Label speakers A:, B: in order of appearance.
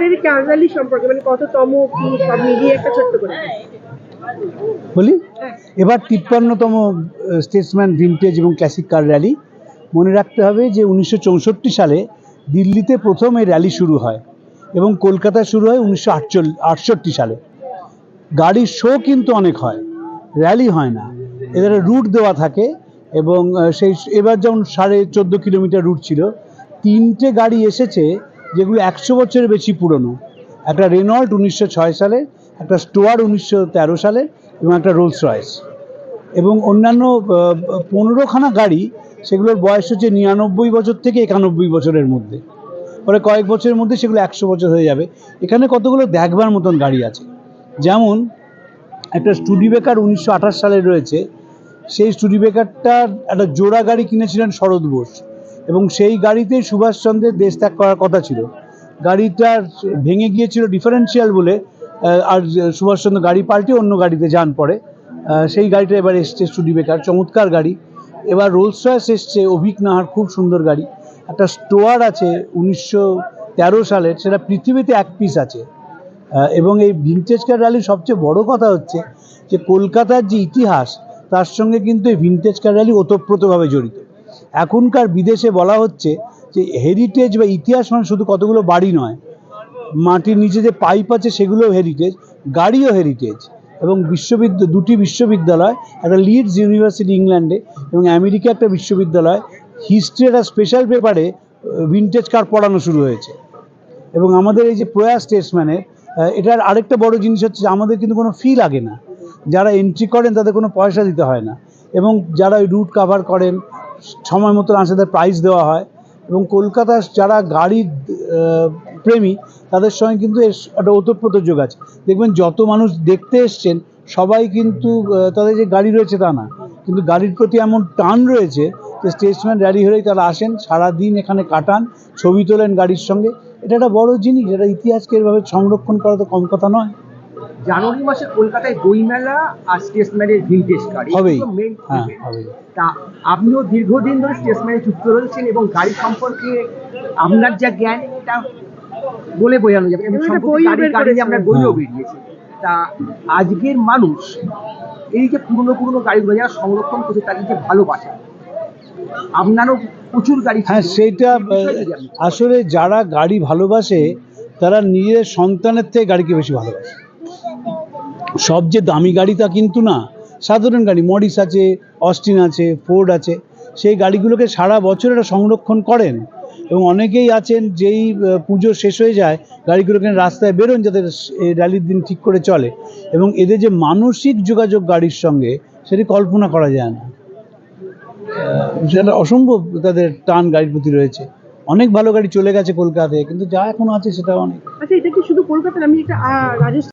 A: Rally সম্পর্কে মানে কততম কি সব মিলিয়ে একটা ছোট্ট করে।
B: বলি? এবার তিপ্পান্নতম স্টেটসম্যান ভিনটেজ এবং ক্লাসিক কার র্যালি মনে রাখতে হবে যে উনিশশো চৌষট্টি সালে দিল্লিতে প্রথম এই র্যালি শুরু হয় এবং কলকাতায় শুরু হয় উনিশশো আটষট্টি সালে। গাড়ির শো কিন্তু অনেক হয় র্যালি হয় না। এদের রুট দেওয়া থাকে এবং সেই এবার যেমন সাড়ে চোদ্দ কিলোমিটার রুট ছিল তিনটে গাড়ি এসেছে যেগুলো একশো বছরের বেশি পুরনো। একটা রেনল্ট উনিশশো ছয় সালে, একটা স্টোয়ার উনিশশো তেরো সালে এবং একটা রোলস রয়েস এবং অন্যান্য পনেরোখানা গাড়ি, সেগুলোর বয়স হচ্ছে নিরানব্বই বছর থেকে একানব্বই বছরের মধ্যে। পরে কয়েক বছরের মধ্যে সেগুলো একশো বছর হয়ে যাবে। এখানে কতগুলো দেখবার মতন গাড়ি আছে? যেমন, একটা স্টুডিবেকার উনিশশো আঠাশ সালে রয়েছে। সেই স্টুডিবেকারটার একটা জোড়া গাড়ি কিনেছিলেন শরৎ বোস। এবং সেই গাড়িতেই সুভাষচন্দ্রের দেশ ত্যাগ করার কথা ছিল। গাড়িটা ভেঙে গিয়েছিল ডিফারেন্সিয়াল বলে আর সুভাষচন্দ্র গাড়ি পাল্টে অন্য গাড়িতে যান পরে। সেই গাড়িটা এবার এসছে স্টুডিবেকার চমৎকার গাড়ি। এবার রোলস রয়েস এসছে, অভিক নাহার খুব সুন্দর গাড়ি। একটা স্টোয়ার আছে উনিশশো তেরো সালের, সেটা পৃথিবীতে এক পিস আছে। এবং এই ভিনটেজ কার র্যালির সবচেয়ে বড় কথা হচ্ছে যে, কলকাতার যে ইতিহাস, তার সঙ্গে কিন্তু এই ভিনটেজ কার র্যালি ওতপ্রোতভাবে জড়িত। এখনকার বিদেশে বলা হচ্ছে যে হেরিটেজ বা ইতিহাস মানে শুধু কতগুলো বাড়ি নয়, মাটির নিচে যে পাইপ আছে সেগুলোও হেরিটেজ গাড়িও হেরিটেজ এবং বিশ্ববিদ্যালয় দুটি বিশ্ববিদ্যালয়, একটা লিডস ইউনিভার্সিটি ইংল্যান্ডে এবং আমেরিকা একটা বিশ্ববিদ্যালয় হিস্ট্রি একটা স্পেশাল পেপারে ভিনটেজ কার পড়ানো শুরু হয়েছে। এবং আমাদের এই যে প্রয়াস স্টেটসম্যানের এটার আরেকটা বড় জিনিস হচ্ছে আমাদের কিন্তু কোনো ফি লাগে না। যারা এন্ট্রি করেন তাদের কোনো পয়সা দিতে হয় না। এবং যারা ওই রুট কাভার করেন সময় মতো তাদের প্রাইজ দেওয়া হয় এবং কলকাতার যারা গাড়ির প্রেমী, তাদের সঙ্গে কিন্তু এর একটা ওতপ্রোত যোগ আছে। দেখবেন যত মানুষ দেখতে এসছেন, সবাই কিন্তু তাদের যে গাড়ি রয়েছে তা না। কিন্তু গাড়ির প্রতি এমন টান রয়েছে যে স্টেটসম্যান র্যালি হলেই তারা আসেন, সারাদিন এখানে কাটান, ছবি তোলেন গাড়ির সঙ্গে। এটা একটা বড় জিনিস, এটা ইতিহাসকে এভাবে সংরক্ষণ করা তো কম কথা নয়।
C: জানুয়ারি মাসে কলকাতায় বইমেলা আর স্টেশনারির ভিনটেজ গাড়ি
B: হবেই। হ্যাঁ হবে
C: তা আপনিও দীর্ঘদিন ধরে স্টেশনারি যুক্ত রয়েছেন এবং গাড়ি সম্পর্কে আপনার যা জ্ঞান এটা বলে বোঝানো যাবে। এবং গাড়ি। আপনার বইও
B: হ্যাঁ।
C: বেরিয়েছে। তা আজকের মানুষ এই যে পুরনো পুরনো গাড়িগুলো যারা সংরক্ষণ করছে তাদের যে ভালোবাসা আপনারও প্রচুর গাড়ি
B: হ্যাঁ সেইটা? আহ, আসলে যারা গাড়ি ভালোবাসে তারা নিজের সন্তানের থেকে গাড়িকে বেশি ভালোবাসে। সব যে দামি গাড়ি তা কিন্তু না, সাধারণ গাড়ি মডিস আছে, অস্টিন আছে, ফোর্ড আছে, সেই গাড়িগুলোকে সারা বছর এটা সংরক্ষণ করেন। এবং অনেকেই আছেন যেই পুজো শেষ হয়ে যায় গাড়িগুলোকে রাস্তায় বেরোন যাতে র্যালির দিন ঠিক করে চলে। এবং এদের যে মানসিক যোগাযোগ গাড়ির সঙ্গে, সেটি কল্পনা করা যায় না। সেটা অসম্ভব তাদের টান গাড়ির প্রতি রয়েছে। অনেক ভালো গাড়ি চলে গেছে কলকাতায়, কিন্তু যা এখন আছে সেটা অনেক।
A: আচ্ছা এটা কি শুধু কলকাতার? আমি একটা রাজস্থান